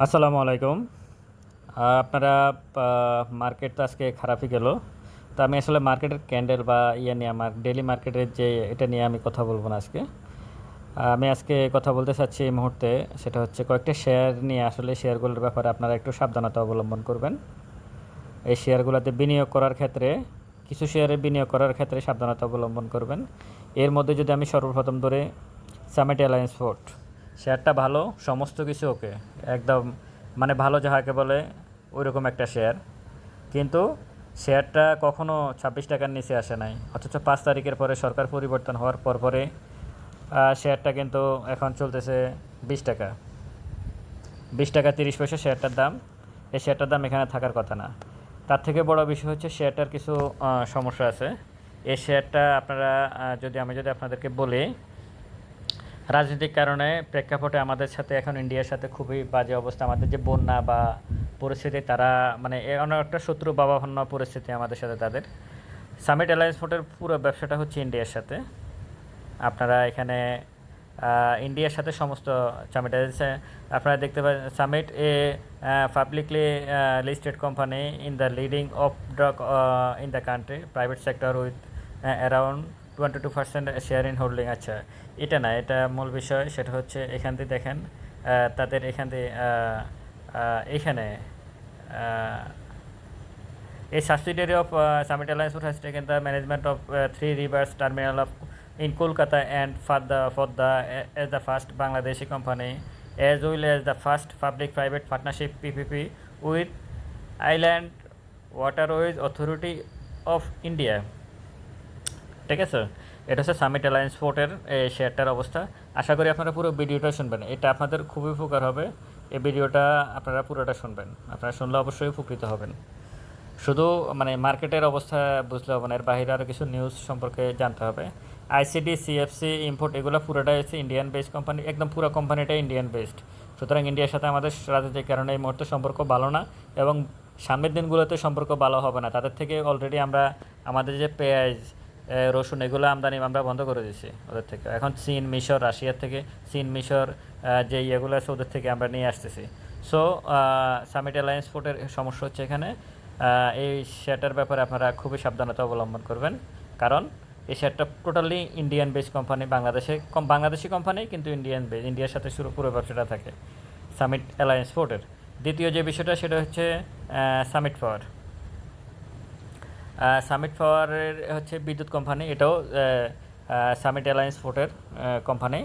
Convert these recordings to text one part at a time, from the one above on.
আসসালামু আলাইকুম। আপনারা মার্কেট তো আজকে খারাপই গেল। তো আমি আসলে মার্কেটের ক্যান্ডেল বা ইয়ে নিয়ে, আমার ডেলি মার্কেটের যে এটা নিয়ে আমি কথা বলব না আজকে। আমি আজকে কথা বলতে চাচ্ছি এই মুহূর্তে, সেটা হচ্ছে কয়েকটা শেয়ার নিয়ে। আসলে শেয়ারগুলোর ব্যাপারে আপনারা একটু সাবধানতা অবলম্বন করবেন। এই শেয়ারগুলোতে বিনিয়োগ করার ক্ষেত্রে, কিছু শেয়ারে বিনিয়োগ করার ক্ষেত্রে সাবধানতা অবলম্বন করবেন। এর মধ্যে যদি আমি সর্বপ্রথম ধরে সামিট অ্যালায়েন্স ফোর্ট শেয়ারটা ভালো, সমস্ত কিছু ওকে। একদম মানে ভালো যাহাকে বলে ওই রকম একটা শেয়ার। কিন্তু শেয়ারটা কখনো ছাব্বিশ টাকার নিচে আসে নাই। অথচ পাঁচ তারিখের পরে সরকার পরিবর্তন হওয়ার পর পরে শেয়ারটা কিন্তু এখন চলতেছে বিশ টাকা। বিশ টাকা তিরিশ পয়সা শেয়ারটার দাম। এই শেয়ারটার দাম এখানে থাকার কথা না। তার থেকে বড় বিষয় হচ্ছে শেয়ারটার কিছু সমস্যা আছে। এই শেয়ারটা আপনারা যদি আমি যদি আপনাদেরকে বলি রাজনৈতিক কারণে প্রেক্ষাপটে আমাদের সাথে এখন ইন্ডিয়ার সাথে খুবই বাজে অবস্থা। আমাদের যে বন্যা বা পরিস্থিতি, তারা মানে অনেক একটা শত্রু বাবাভান্ন পরিস্থিতি আমাদের সাথে তাদের। সামিট অ্যালায়েন্স ফোর্টের পুরো ব্যবসাটা হচ্ছে ইন্ডিয়ার সাথে। আপনারা এখানে ইন্ডিয়ার সাথে সমস্ত সামিট আপনারা দেখতে পাচ্ছেন Summit a publicly listed company in the leading of drug in the country private sector with around twenty two percent share in holding আচ্ছা এটা না, এটা মূল বিষয়, সেটা হচ্ছে এখান দিয়ে দেখেন তাদের এখান দিয়ে এখানে a subsidiary of Summit Alliance Port has taken the management of three rivers terminal of in Kolkata and for the for the as the first Bangladeshi company as well as the first public private partnership PPP with island waterways authority of India ঠিক আছে? এটা হচ্ছে summit Alliance ফোর্টের শেয়ারটার অবস্থা। আশা করি আপনারা পুরো ভিডিওটা শুনবেন। এটা আপনাদের খুবই উপকার হবে। এই ভিডিওটা আপনারা পুরোটা শুনবেন। আপনারা শুনলে অবশ্যই উপকৃত হবেন। শুধু মানে মার্কেটের অবস্থা বুঝলে হবে না। এর বাইরে আরও কিছু নিউজ সম্পর্কে জানতে হবে। আইসিডি সিএফসি ইম্পোর্ট এগুলো পুরোটাই হচ্ছে ইন্ডিয়ান বেসড কোম্পানি একদম পুরো কোম্পানিটাই ইন্ডিয়ান বেসড সুতরাং ইন্ডিয়ার সাথে আমাদের রাজনৈতিক কারণে এই মুহূর্তে সম্পর্ক ভালো না এবং সামনের দিনগুলোতে সম্পর্ক ভালো হবে না। তাদের থেকে অলরেডি আমরা, আমাদের যে পেঁয়াজ রসুন, এগুলো আমদানি আমরা বন্ধ করে দিয়েছি ওদের থেকে। এখন চীন, মিশর, রাশিয়ার থেকে, চীন, মিশর যে ইয়েগুলো আছে ওদের থেকে আমরা নিয়ে আসতেছি। সো সামিট অ্যালায়েন্স ফোর্টের সমস্যা হচ্ছে এখানে। এই শেয়ারটার ব্যাপারে আপনারা খুবই সাবধানতা অবলম্বন করবেন। কারণ এই শেয়ারটা টোটালি ইন্ডিয়ান বেস কোম্পানি বাংলাদেশে, কম, বাংলাদেশি কোম্পানি কিন্তু ইন্ডিয়ান বেস ইন্ডিয়ার সাথে শুরু, পুরো ব্যবসাটা থাকে সামিট অ্যালায়েন্স ফোর্টের দ্বিতীয় যে বিষয়টা, সেটা হচ্ছে সামিট পাওয়ার সামিট পাওয়ারের হচ্ছে বিদ্যুৎ কোম্পানি এটাও সামিট অ্যালায়েন্স ফোর্টের কোম্পানি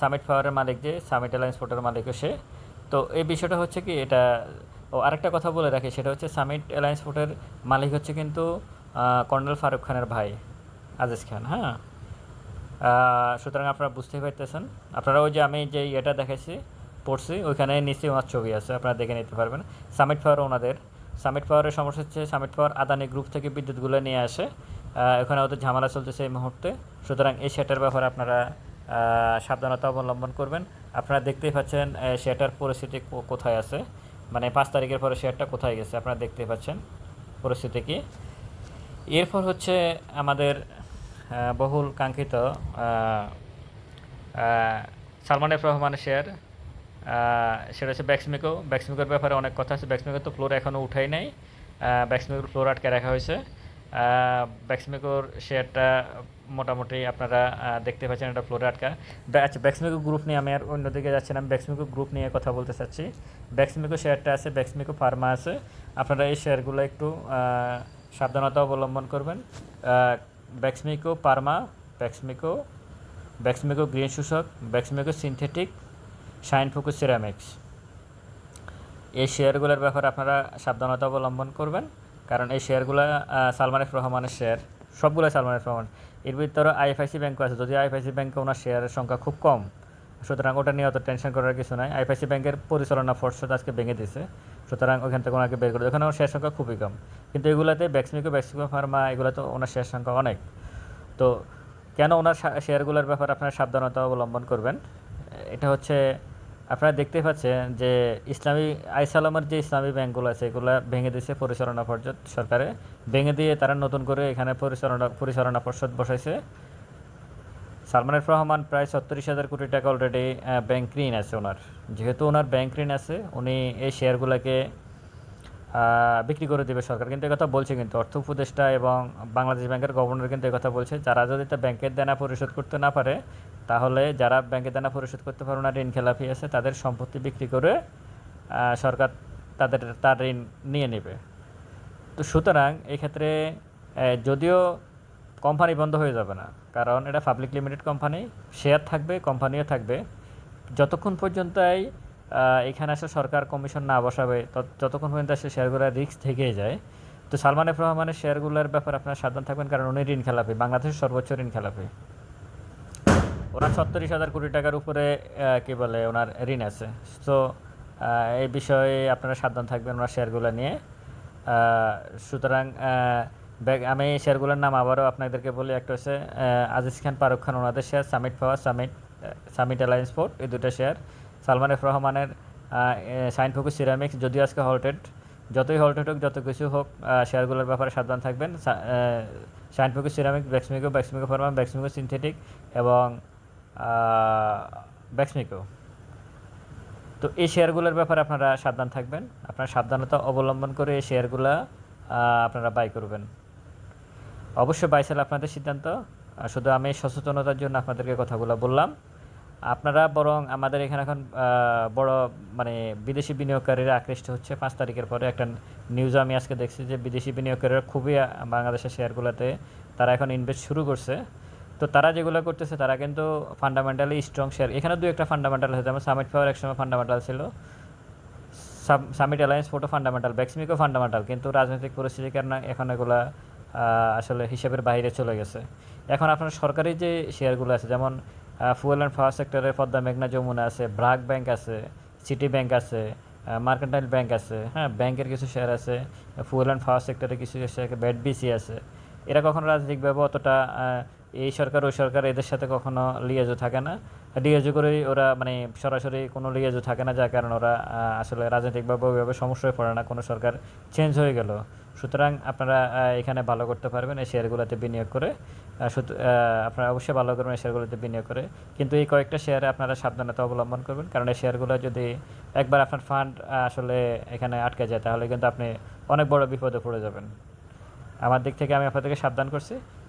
সামিট পাওয়ারের মালিক যে সামিট অ্যালায়েন্স ফোর্টের মালিকও সে। তো এই বিষয়টা হচ্ছে কি, এটা, ও আরেকটা কথা বলে রাখি, সেটা হচ্ছে সামিট অ্যালায়েন্স ফোর্টের মালিক হচ্ছে কিন্তু কর্নেল ফারুক খানের ভাই আজিজ খান হ্যাঁ? সুতরাং আপনারা বুঝতেই পারতেছেন। আপনারা ওই যে আমি যে ইয়েটা দেখাইছি, পড়ছি, ওইখানে নিচে ওনার ছবি আছে, আপনারা দেখে নিতে পারবেন। সামিট পাওয়ার ওনাদের সামিট পাওয়ারের সমস্যা হচ্ছে সামিট পাওয়ার আদানি গ্রুপ থেকে বিদ্যুৎগুলো নিয়ে আসে। এখানে ওদের ঝামেলা চলতেছে এই মুহূর্তে। সুতরাং এই সেটার ব্যাপারে আপনারা সাবধানতা অবলম্বন করবেন। আপনারা দেখতেই পাচ্ছেন শেয়ারটার পরিস্থিতি কোথায় আছে? মানে পাঁচ তারিখের পরে শেয়ারটা কোথায় গেছে? আপনারা দেখতেই পাচ্ছেন পরিস্থিতি কি। এরপর হচ্ছে আমাদের বহুল কাঙ্ক্ষিত সালমান এফ রহমানের শেয়ার সেটা হচ্ছে ব্যাক্সমিকো ব্যাক্সমিকোর ব্যাপারে অনেক কথা আছে। ব্যাক্সমিকো তো ফ্লোর এখনও উঠাই নাই। ব্যাক্সমিকোর ফ্লোর আটকে রাখা হয়েছে। ব্যাক্সমিকোর শেয়ারটা মোটামুটি আপনারা দেখতে পাচ্ছেন এটা ফ্লোরে আটকা। আচ্ছা ব্যাক্সমিকো গ্রুপ নিয়ে আমি আর অন্যদিকে যাচ্ছি না। আমি ব্যাক্সমিকো গ্রুপ নিয়ে কথা বলতে চাচ্ছি। ব্যাক্সমিকো শেয়ারটা আছে ব্যাক্সমিকো ফার্মা আছে। আপনারা এই শেয়ারগুলো একটু সাবধানতা অবলম্বন করবেন। Beximco pharma Beximco Beximco green শোষক ব্যাক্সমিকো সিনথেটিক শাইন ফোকো সিরামিক্স। এই শেয়ারগুলোর ব্যাপারে আপনারা সাবধানতা অবলম্বন করবেন, কারণ এই শেয়ারগুলো সালমান এফ রহমানের শেয়ার সবগুলো সালমান এফ রহমান। এর ভিতরে আইএফআইসি ব্যাংকও আছে। যদি আইএফআইসি ব্যাংকে ওনার শেয়ারের সংখ্যা খুব কম, সুতরাং ওটা নিয়ে অত টেনশন করার কিছু নাই। আইএফআইসি ব্যাংকের পরিচালনা পর্ষদ আজকে ভেঙে দিয়েছে, সুতরাং ওখান থেকে ওনাকে বের করে ওখানে ওনার শেয়ার সংখ্যা খুবই কম। কিন্তু এগুলোতে ব্যাক্সমিকো ব্যাক্সিকো ফার্মা এগুলোতে ওনার শেয়ার সংখ্যা অনেক। তো কেন ওনার শেয়ারগুলোর ব্যাপারে আপনারা সাবধানতা অবলম্বন করবেন? এটা হচ্ছে আপনারা দেখতে পাচ্ছেন যে ইসলামী আইসালামের যে ইসলামী ব্যাংকগুলো আছে, এগুলো ভেঙে দিয়েছে পরিচালনা পর্ষদ সরকারে। ভেঙে দিয়ে তারা নতুন করে এখানে পরিচালনা পরিচালনা পর্ষদ বসাইছে। সালমান এফ রহমান প্রায় ছত্রিশ হাজার কোটি টাকা অলরেডি ব্যাংক ঋণ আছে ওনার। যেহেতু ওনার ব্যাংক ঋণ আছে, উনি এই শেয়ারগুলোকে বিক্রি করে দেবে সরকার। কিন্তু কথা বলছে কিন্তু, অর্থ উপদেষ্টা এবং বাংলাদেশ ব্যাংকের গভর্নর কিন্তু কথা বলছে, যারা যদি তা ব্যাংকের দেনা পরিশোধ করতে না পারে তাহলে যারা ব্যাংকে দেনা পরিশোধ করতে পারে না, ঋণ খেলাপি আছে, তাদের সম্পত্তি বিক্রি করে সরকার তাদের, তার ঋণ নিয়ে নেবে। তো সুতরাং এক্ষেত্রে যদিও কোম্পানি বন্ধ হয়ে যাবে না, কারণ এটা পাবলিক লিমিটেড কোম্পানি শেয়ার থাকবে, কোম্পানিও থাকবে। যতক্ষণ পর্যন্ত এই এখানে আসলে সরকার কমিশন না বসাবে যতক্ষণ পর্যন্ত আসলে শেয়ারগুলো রিস্ক থেকেই যায়। তো সালমান এফ রহমানের শেয়ারগুলোর ব্যাপারে আপনারা সাবধান থাকবেন, কারণ উনি ঋণ খেলাপি বাংলাদেশের সর্বোচ্চ ঋণ খেলাপি ওনার ছত্রিশ হাজার কোটি টাকার উপরে কি বলে, ওনার ঋণ আছে। তো এই বিষয়ে আপনারা সাবধান থাকবেন ওনার শেয়ারগুলো নিয়ে। সুতরাং আমি এই শেয়ারগুলোর নাম আবারও আপনাদেরকে বলি, একটা হচ্ছে আজিজ খান, ফারুক খান ওনাদের share, Summit power Summit Summit Alliance Port এই দুটো শেয়ার। সালমান এফ রহমানের সাইন ফোকুস সিরামিক্স, যদিও আজকে হল্টেড যতই হল্টেড হোক, যত কিছু হোক শেয়ারগুলোর ব্যাপারে সাবধান থাকবেন। Shine ফোকুস ceramic, Beximco Beximco pharma, Beximco synthetic এবং ব্যাক্সমিকো তো এই শেয়ারগুলোর ব্যাপারে আপনারা সাবধান থাকবেন। আপনারা সাবধানতা অবলম্বন করে এই শেয়ারগুলো আপনারা বাই করবেন। অবশ্যই বাই সেল আপনাদের সিদ্ধান্ত। শুধু আমি সচেতনতার জন্য আপনাদেরকে কথাগুলো বললাম। আপনারা বরং আমাদের এখানে এখন বড় মানে বিদেশি বিনিয়োগকারীরা আকৃষ্ট হচ্ছে। পাঁচ তারিখের পরে একটা নিউজ আমি আজকে দেখছি যে বিদেশি বিনিয়োগকারীরা খুবই বাংলাদেশের শেয়ারগুলোতে তারা এখন ইনভেস্ট শুরু করছে। তো তারা যেগুলো করতেছে, তারা কিন্তু ফান্ডামেন্টালি স্ট্রং শেয়ার এখানে দু একটা ফান্ডামেন্টাল আছে, যেমন সামিট পাওয়ার একসময় ফান্ডামেন্টাল ছিল। Summit Alliance Port fundamental Beximco fundamental কিন্তু রাজনৈতিক পরিস্থিতির কারণে এখন এগুলা আসলে হিসাবের বাইরে চলে গেছে। এখন আপনার সরকারি যে শেয়ারগুলো আছে, যেমন ফুয়েল অ্যান্ড পাওয়ার সেক্টরের পদ্মা মেঘনা যমুনা আছে ব্রাক ব্যাংক আছে সিটি ব্যাংক আছে মার্কেন্টাইল ব্যাংক আছে হ্যাঁ ব্যাংকের কিছু শেয়ার আছে ফুয়েল অ্যান্ড পাওয়ার সেক্টরে কিছু শেয়ার ব্যাট বিসি আছে। এরা কখনো রাজনৈতিকভাবে অতটা এই সরকার, ওই সরকার এদের সাথে কখনো লিয়াজও থাকে না। লিয়াজও করে ওরা মানে সরাসরি কোনো লিয়াজও থাকে না, যার কারণে ওরা আসলে রাজনৈতিকভাবে ওইভাবে সমস্যায় পড়ে না, কোনো সরকার চেঞ্জ হয়ে গেল। সুতরাং আপনারা এখানে ভালো করতে পারবেন এই শেয়ারগুলোতে বিনিয়োগ করে। আপনারা অবশ্যই ভালো করবেন এই শেয়ারগুলোতে বিনিয়োগ করে। কিন্তু এই কয়েকটা শেয়ারে আপনারা সাবধানতা অবলম্বন করবেন, কারণ এই শেয়ারগুলো যদি একবার আপনার ফান্ড আসলে এখানে আটকে যায়, তাহলে কিন্তু আপনি অনেক বড় বিপদে পড়ে যাবেন। আমার দিক থেকে আমি আপনাদেরকে সাবধান করছি।